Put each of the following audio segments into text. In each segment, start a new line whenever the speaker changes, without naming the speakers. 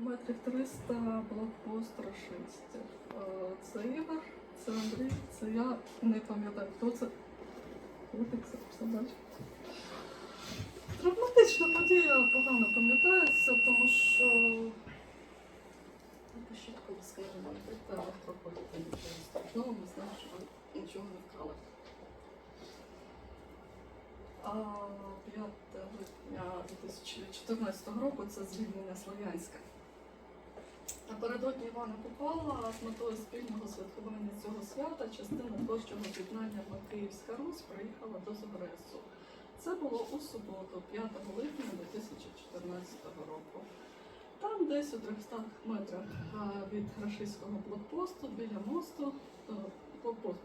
Метрів 300 блокпост рашистів. Е, Це Ігор, це Андрій, це я не пам'ятаю, хто це. Котик це собач. Травматична подія погано пам'ятається, тому що напишіть, коли скажемо, треба проходити нічого страшного, ми знаємо, що ви нічого не вкрали. А 5 липня 2014 року це звільнення Слов'янська. Напередодні Івана Купала з метою спільного святкування цього свята частина творчого об'єднання Київська Русь приїхала до Загресу. Це було у суботу, 5 липня 2014 року. Там десь у 300 метрах від рашистського блокпосту біля мосту, е, блокпост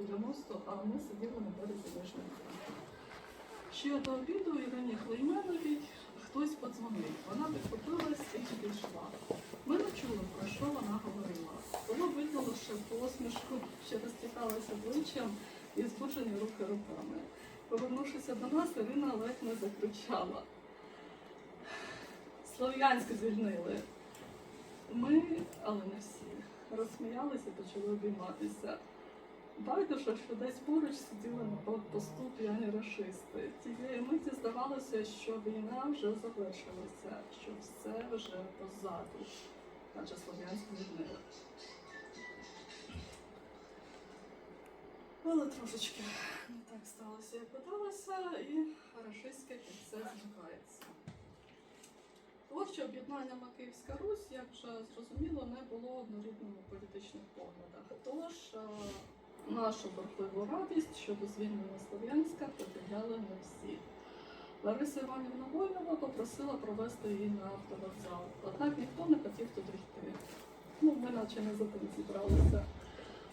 біля мосту, а ми сиділи на березі Нижнього. Ще до обіду Ірині Клейменовій хтось подзвонив. Вона підхопилась і пішла. Ми не чули, про що вона говорила. Було видно лише посмішку, що розтікалася обличчям і збуджені руки руками. Повернувшися до нас, Ірина ледь не закричала. Слов'янськ звільнили. Ми, але не всі, розсміялися почали обійматися. Байдуже, що десь поруч сиділи на блокпосту п'яні рашисти. Тієї миті здавалося, що війна вже завершилася, що все вже позаду, адже Слов'янськ звільнили. Але трошечки не так сталося, як питалося, і рашистське кільце змикається. Творче об'єднання Макіївська Русь, як вже зрозуміло, не було однорідним у політичних поглядах. Тож е, нашу бурхливу радість щодо звільнення Слов'янська поділяли не всі. Лариса Іванівна Войнова попросила провести її на автовокзал, однак ніхто не хотів туди йти. Ну, ми наче не за тим зібралися.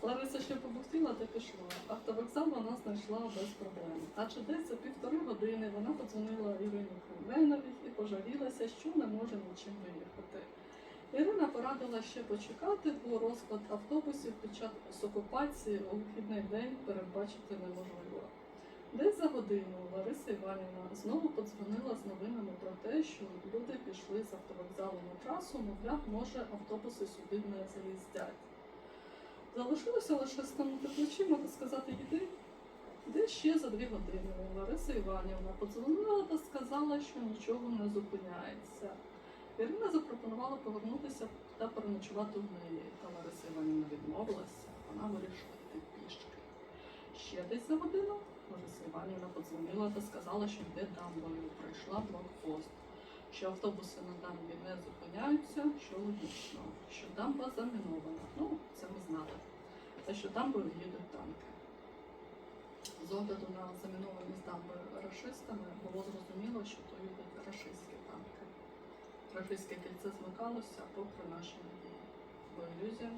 Лариса ще побухтіла та пішла. Автовокзал вона знайшла без проблем. Адже десь за півтори години вона подзвонила Ірині Кременовій і пожалілася, що не може нічим виїхати. Ірина порадила ще почекати, бо розклад автобусів під час окупації у вихідний день передбачити неможливо. Десь за годину Лариса Іванівна знову подзвонила з новинами про те, що люди пішли з автовокзалу на трасу, мовляв, може автобуси сюди не заїздять. Залишилося лише станути плечима та сказати йди. Десь ще за дві години Лариса Іванівна подзвонила та сказала, що нічого не зупиняється. Ірина запропонувала повернутися та переночувати в неї, та Лариса Іванівна відмовилася, вона вирішила йти пішки. Ще десь за годину Лариса Іванівна подзвонила та сказала, що йде дамбою, пройшла блокпост, що автобуси на дамбі не зупиняються, що логічно, що дамба замінована. Ну, це ми знали. Та що дамбою їдуть танки. З огляду на замінованість дамби рашистами було зрозуміло, що то їдуть рашистські танки. Кільце змикалося попри наші надії, бо ілюзія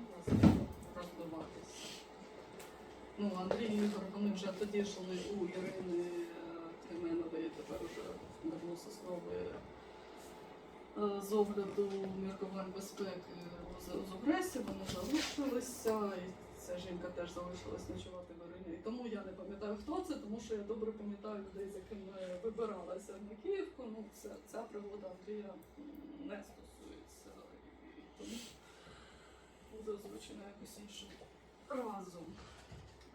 розбиватися. Ну, Андрій і Ігор, вони вже тоді жили у Ірини е, Кременової, тепер уже давно соснової е, з огляду міркувань безпеки з, з агресії, вони залишилися, жінка теж залишилась ночувати в Ірині. І тому я не пам'ятаю, хто це, тому що я добре пам'ятаю людей, з якими вибиралася на Київку. Ну, це, ця пригода Андрія не стосується. І тому буде озвучена якось іншим разом.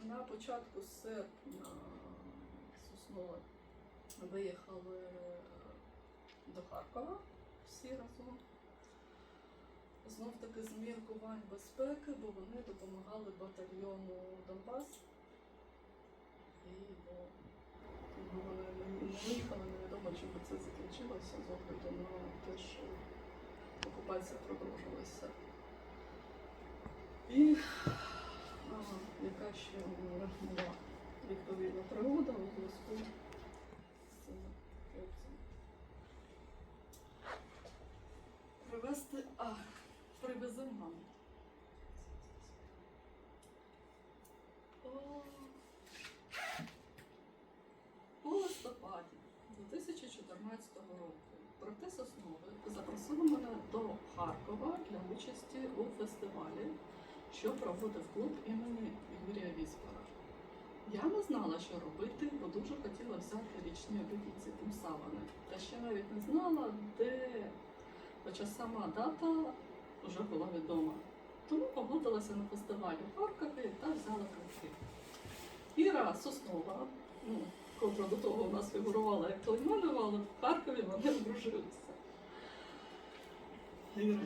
На початку серпня Соснова виїхали до Харкова всі разом. Знов таки з міркувань безпеки, бо вони допомагали батальйону Донбас. І бо ну, вони не- виїхали, невідомо, чим би це закінчилося з огляду на те, що окупація продовжилася. І Ага, яка ще була відповідна пригода у зв'язку з цими хлопцями. Привезти, а, маму. О, У листопаді 2014 року проте Соснови запросили мене до Харкова для участі у фестивалі що проводив клуб імені Юрія Віспора. Я не знала, що робити, бо дуже хотіла взяти річні обітниці Тумсавани. Та ще навіть не знала, де хоча сама дата вже була відома. Тому погодилася на фестивалі в Харкові та взяла квитки. Іра Соснова, ну, котра до того у нас фігурувала як Клейменова, але в Харкові вони одружилися. Іра.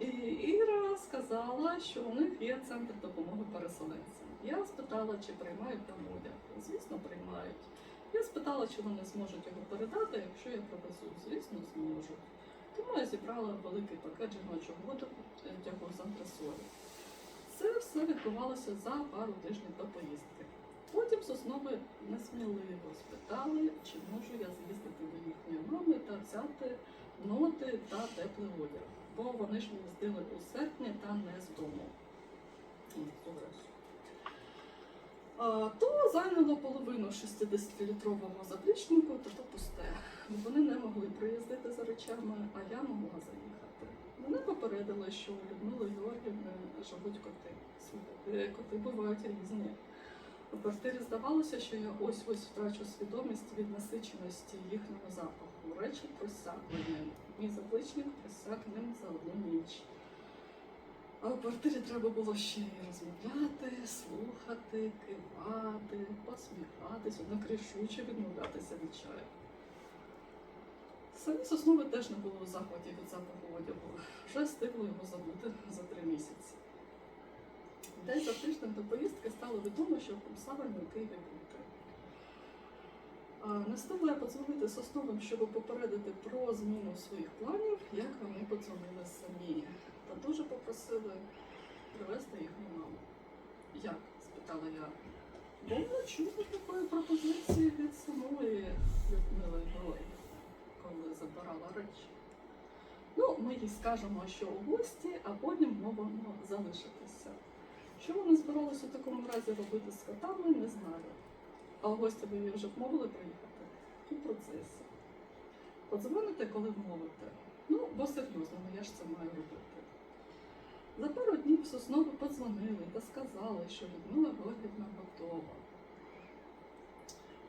І Іра сказала, що у них є центр допомоги переселенцям. Я спитала, чи приймають там одяг. Звісно, приймають. Я спитала, чи вони зможуть його передати, якщо я привезу. Звісно, зможуть. Тому я зібрала великий пакет жіночого одягу з антресолі. Це все відбувалося за пару тижнів до поїздки. Потім соснови несміливо спитали, чи можу я з'їздити до їхньої мами та взяти ноти та теплий одяг. Бо вони ж виїздили у серпні та не з дому. То зайняло половину 60-літрового заплічнику, та то пусте. Бо Вони могли приїздити за речами, а я могла заїхати. Мене попередили, що у Людмили Георгівни живуть коти. Коти бувають різні. У квартирі здавалося, що я ось-ось втрачу свідомість від насиченості їхнього запаху. Речі просякли ним. Мій запличник просяк ним за одну ніч. А в квартирі треба було ще й розмовляти, слухати, кивати, посміхатися, накришуче відмовлятися від чаю. Самі соснови теж не були у захваті від запаху одягу. Вже встигло його забути за три місяці. Десь за тиждень до поїздки стало відомо, що обставини у Києві бути. Не встигла я подзвонити сосновим, щоб попередити про зміну своїх планів, як вони подзвонили самі. Та дуже попросили привезти їхню маму. Як? спитала я. Бо не чула такої пропозиції від самої Людмили Георгіївни, коли забирала речі. Ну, ми їй скажемо, що у гості, а потім мовимо залишитися. Що вони збиралися у такому разі робити з котами, не знаю. А у гості ви її вже вмовили приїхати? У процесі. Подзвоните, коли вмовите. Ну, бо серйозно, ну я ж це маю робити. За пару днів соснови подзвонили та сказали, що Людмила Георгівна готова.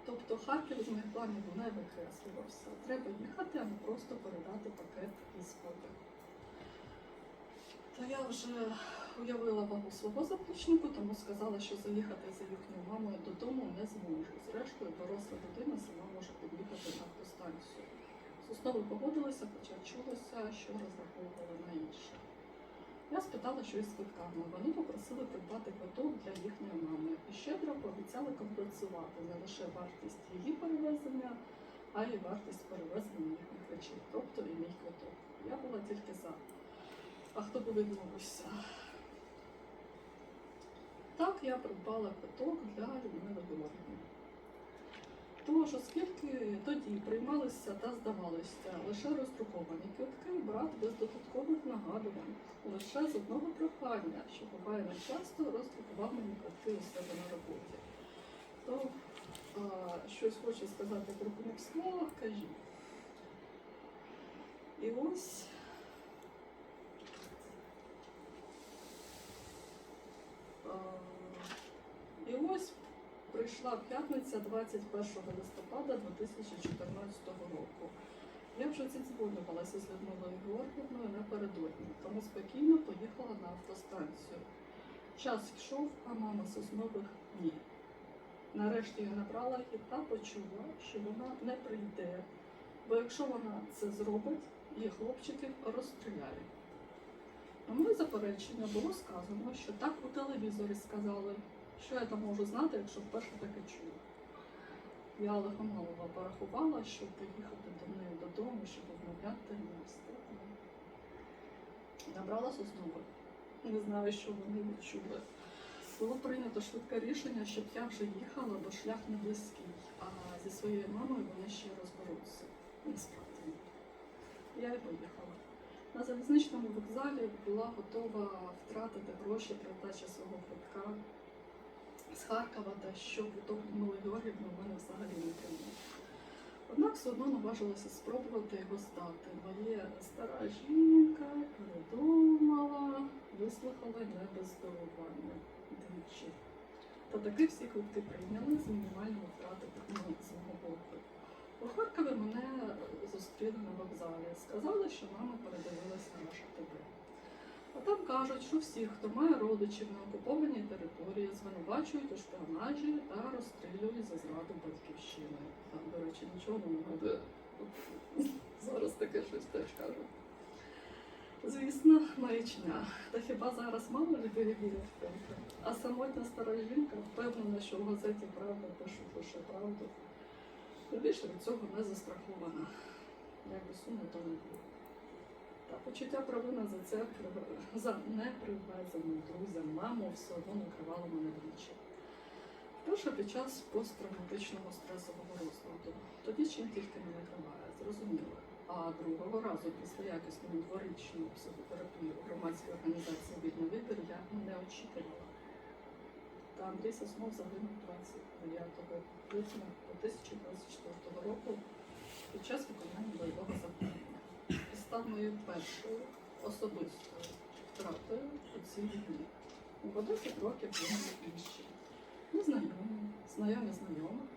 Тобто Харків з моїх планів не викреслювався. Треба їхати, а не просто передати пакет із потягу. Та я вже уявила вагу свого заплічнику, тому сказала, що заїхати за їхньою мамою додому не зможу. Зрештою, доросла дитина сама може під'їхати на автостанцію. Соснови погодилися, хоча чулося, що розраховували на інше. Я спитала, що із квитками. Вони попросили придбати квиток для їхньої мами і щедро пообіцяли компенсувати не лише вартість її перевезення, а й вартість перевезення їхніх речей, тобто і мій квиток. Я була тільки за. А хто би відмовився? Так я придбала квиток для Людмили Георгіївни. Тож, оскільки тоді приймалися та здавалися лише роздруковані квитки, брат без додаткових нагадувань, лише з одного прохання, що буває не часто, роздрукував мені квитки у себе на роботі. То а, щось хоче сказати про кумівство, кажіть. І ось І ось прийшла п'ятниця 21 листопада 2014 року. Я вже зідзвонювалася з Людмилою Георгівною напередодні, тому спокійно поїхала на автостанцію. Час йшов, а мама соснових ні. Нарешті я набрала її та почула, що вона не прийде, бо якщо вона це зробить, її хлопчиків розстріляють. На моє заперечення було сказано, що так у телевізорі сказали, що я там можу знати, якщо вперше таке чула. Я лихомалова порахувала, щоб поїхати до неї додому, щоб вмовляти не встигла. Набрала соснових. Не знаю, що вони відчули. Було прийнято швидке рішення, щоб я вже їхала, бо шлях не близький. А зі своєю мамою вони ще розберуться. Насправді. Я і поїхала. На залізничному вокзалі була готова втратити гроші при здачі свого квитка з Харкова, та що квиток Людмили Георгіївни в мене взагалі не прийняв. Однак все одно наважилася спробувати його здати. Моє стара жінка передумала, вислухала не без здивування двічі. Та таки всі квитки прийняли з мінімальною втратою ну, з боку. У Харкові мене зустріли на вокзалі. Сказали, що мама передивилася наше ТВ. А там кажуть, що всіх, хто має родичів на окупованій території, звинувачують у шпіонажі та розстрілюють за зраду батьківщини. Там, до речі, нічого не нагадує. Зараз таке щось теж кажуть. Звісно, маячня. Та хіба зараз мало людей вірять в це? А самотня стара жінка впевнена, що в газеті правда пишуть лише правду. Більше від цього не застрахована. Як би сумно, то не було. Та почуття провини за це за непривезеним друзям маму все одно накривало мене двічі. Вперше під час посттравматичного стресового розладу. Тоді чим тільки не накриває, зрозуміло. А другого разу після якісної дворічної психотерапії у громадській організації Вільний вибір я не очікувала. Та Андрій Соснов загинув 29 липня 2024 року під час виконання бойового завдання. Став моєю першою особистою втратою у цій війні. Бо 10 років не інші. Незнайомі, знайомі знайомих,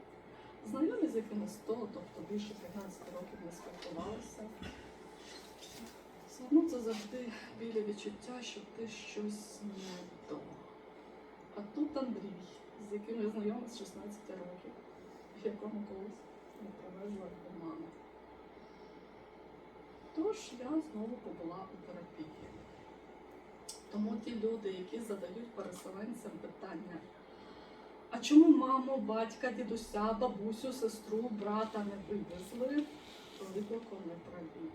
знайомі, з якими 100, тобто більше 15 років не спілкувалися. Все одно це завжди біля відчуття, що ти щось не то. А тут Андрій, з яким я знайома з 16 років, якому колись не привезла до мами. Тож я знову побула у терапії. Тому ті люди, які задають переселенцям питання, а чому маму, батька, дідуся, бабусю, сестру, брата не вивезли, глибоко не праві.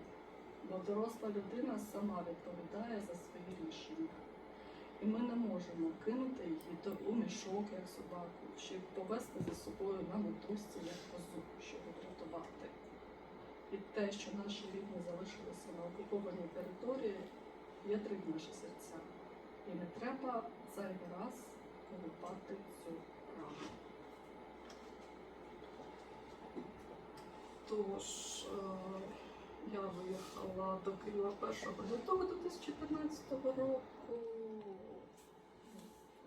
Бо доросла людина сама відповідає за свої рішення. І ми не можемо кинути її у мішок, як собаку, чи повести за собою на мотузці, як козу, щоб врятувати. І те, що наші рідні залишилися на окупованій території, три наші серця. І не треба зайвий раз колупати цю рану. Тож е, я виїхала до Києва 1 лютого 2014 року.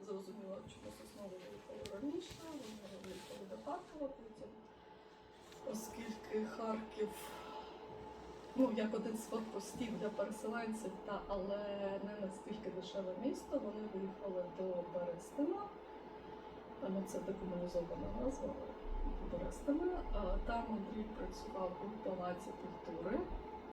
Зрозуміла, чому знову виїхала раніше, вони виїхали до Харкова потім, оскільки Харків, ну, як один з форпостів для переселенців, та, але не настільки дешеве місто, вони виїхали до Берестина. Там це декомунізована назва. Берестина. Там Андрій працював у палаці культури.